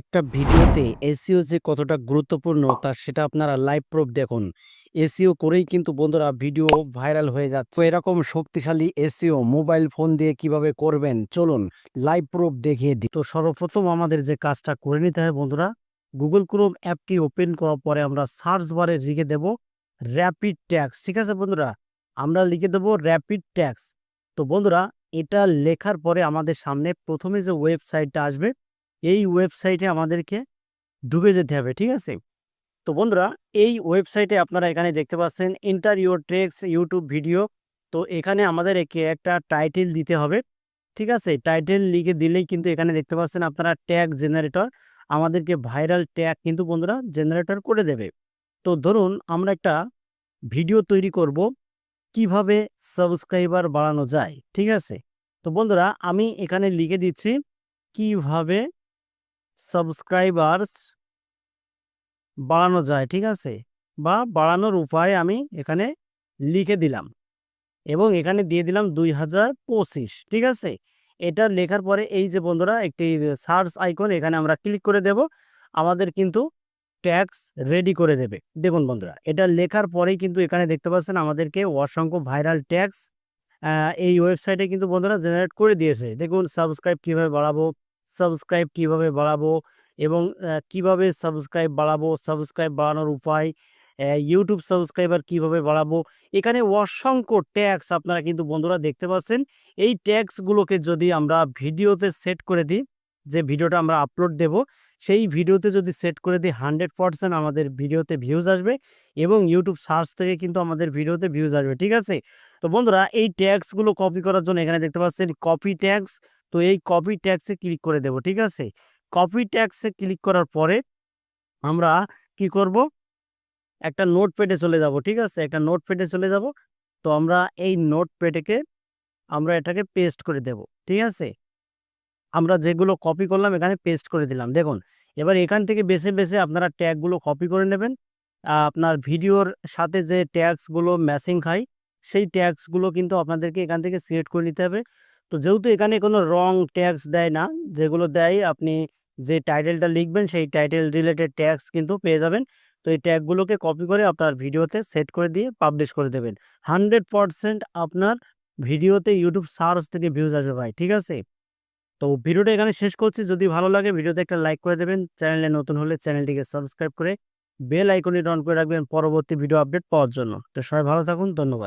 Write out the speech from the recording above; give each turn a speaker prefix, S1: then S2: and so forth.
S1: একটা ভিডিওতে এসিও যে কতটা গুরুত্বপূর্ণ তা সেটা আপনারা লাইভ প্রুফ দেখুন। এসিও করেই কিন্তু বন্ধুরা ভিডিও ভাইরাল হয়ে যাচ্ছে। এরকম শক্তিশালী এসিও মোবাইল ফোন দিয়ে কীভাবে করবেন চলুন লাইভ প্রুফ দেখিয়ে দিই। তো সর্বপ্রথম আমাদের যে কাজটা করে নিতে হয় বন্ধুরা গুগল ক্রোম অ্যাপটি ওপেন করার পরে আমরা সার্চ বারে লিখে দেব র্যাপিড ট্যাক্স ঠিক আছে বন্ধুরা? আমরা লিখে দেব র্যাপিড ট্যাক্স তো বন্ধুরা এটা লেখার পরে আমাদের সামনে প্রথমে যে ওয়েবসাইটটা আসবে এই ওয়েবসাইটে আমাদেরকে ঢুকে যেতে হবে, ঠিক আছে? তো বন্ধুরা, এই ওয়েবসাইটে আপনারা এখানে দেখতে পাচ্ছেন enter your treks YouTube video তো এখানে আমাদের একে একটা টাইটেল দিতে হবে, ঠিক আছে? টাইটেল লিখে দিলেই কিন্তু এখানে দেখতে পাচ্ছেন আপনারা ট্যাগ জেনারেটর আমাদেরকে ভাইরাল ট্যাগ কিন্তু বন্ধুরা জেনারেটর করে দেবে। তো ধরুন, আমরা একটা ভিডিও তৈরি করব, কীভাবে সাবস্ক্রাইবার বাড়ানো যায়, ঠিক আছে? তো বন্ধুরা, আমি এখানে লিখে দিচ্ছি, কীভাবে সাবস্ক্রাইবার্স বাড়ানো যায়, ঠিক আছে? বা বাড়ানোর উপায় আমি এখানে লিখে দিলাম এবং এখানে দিয়ে দিলাম দুই হাজার পঁচিশ, ঠিক আছে? এটা লেখার পরে এই যে বন্ধুরা, একটি সার্চ আইকন এখানে আমরা ক্লিক করে দেব। আমাদের কিন্তু ট্যাক্স রেডি করে দেবে। দেখুন বন্ধুরা, এটা লেখার পরেই কিন্তু এখানে দেখতে পাচ্ছেন আমাদেরকে অসংখ্য ভাইরাল ট্যাক্স এই ওয়েবসাইটে কিন্তু বন্ধুরা জেনারেট করে দিয়েছে। দেখুন সাবস্ক্রাইব কীভাবে বাড়াবো সাবস্ক্রাইব কীভাবে বাড়াবো এবং কীভাবে সাবস্ক্রাইব বাড়াবো, সাবস্ক্রাইব বাড়ানোর উপায় ইউটিউব সাবস্ক্রাইবার কীভাবে বাড়াবো, এখানে অসংখ্য ট্যাক্স আপনারা কিন্তু বন্ধুরা দেখতে পাচ্ছেন। এই ট্যাক্সগুলোকে যদি আমরা ভিডিওতে সেট করে দিই যে ভিডিওটা আমরা আপলোড দেব, সেই ভিডিওতে যদি সেট করে দিই হান্ড্রেড পার্সেন্ট আমাদের ভিডিওতে ভিউজ আসবে এবং ইউটিউব সার্চ থেকে কিন্তু আমাদের ভিডিওতে ভিউজ আসবে, ঠিক আছে? তো বন্ধুরা, এই ট্যাক্সগুলো কপি করার জন্য এখানে দেখতে পাচ্ছেন কপি ট্যাক্স তো এই কপি ট্যাক্সে ক্লিক করে দেব, ঠিক আছে? কপি ট্যাক্সে ক্লিক করার পরে আমরা কি করব? একটা নোট পেডে চলে যাব, ঠিক আছে? একটা নোট পেডে চলে যাব, তো আমরা এই নোট পেডেকে আমরা এটাকে পেস্ট করে দেব, ঠিক আছে? আমরা যেগুলো কপি করলাম, এখানে পেস্ট করে দিলাম। দেখুন, এবার এখান থেকে বেছে বেছে আপনারা ট্যাগগুলো কপি করে নেবেন। আপনার ভিডিওর সাথে যে ট্যাগসগুলো ম্যাচিং খায় সেই ট্যাগসগুলো কিন্তু আপনাদেরকে এখান থেকে সিলেক্ট করে নিতে হবে। তো যেহেতু এখানে কোনো রং ট্যাক্স দেয় না, যেগুলো দেয় আপনি যে টাইটেলটা লিখবেন, সেই টাইটেল রিলেটেড ট্যাক্স কিন্তু পেয়ে যাবেন। তো এই ট্যাগগুলোকে কপি করে আপনার ভিডিওতে সেট করে দিয়ে পাবলিশ করে দেবেন। হান্ড্রেড আপনার ভিডিওতে ইউটিউব সার্চ থেকে ভিউজ আসবে ভাই, ঠিক আছে? তো ভিডিওটা এখানে শেষ করছি। যদি ভালো লাগে ভিডিওতে একটা লাইক করে দেবেন। চ্যানেলে নতুন হলে চ্যানেলটিকে সাবস্ক্রাইব করে বেল আইকনটি অন করে রাখবেন পরবর্তী ভিডিও আপডেট পাওয়ার জন্য। তো সবাই ভালো থাকুন, ধন্যবাদ।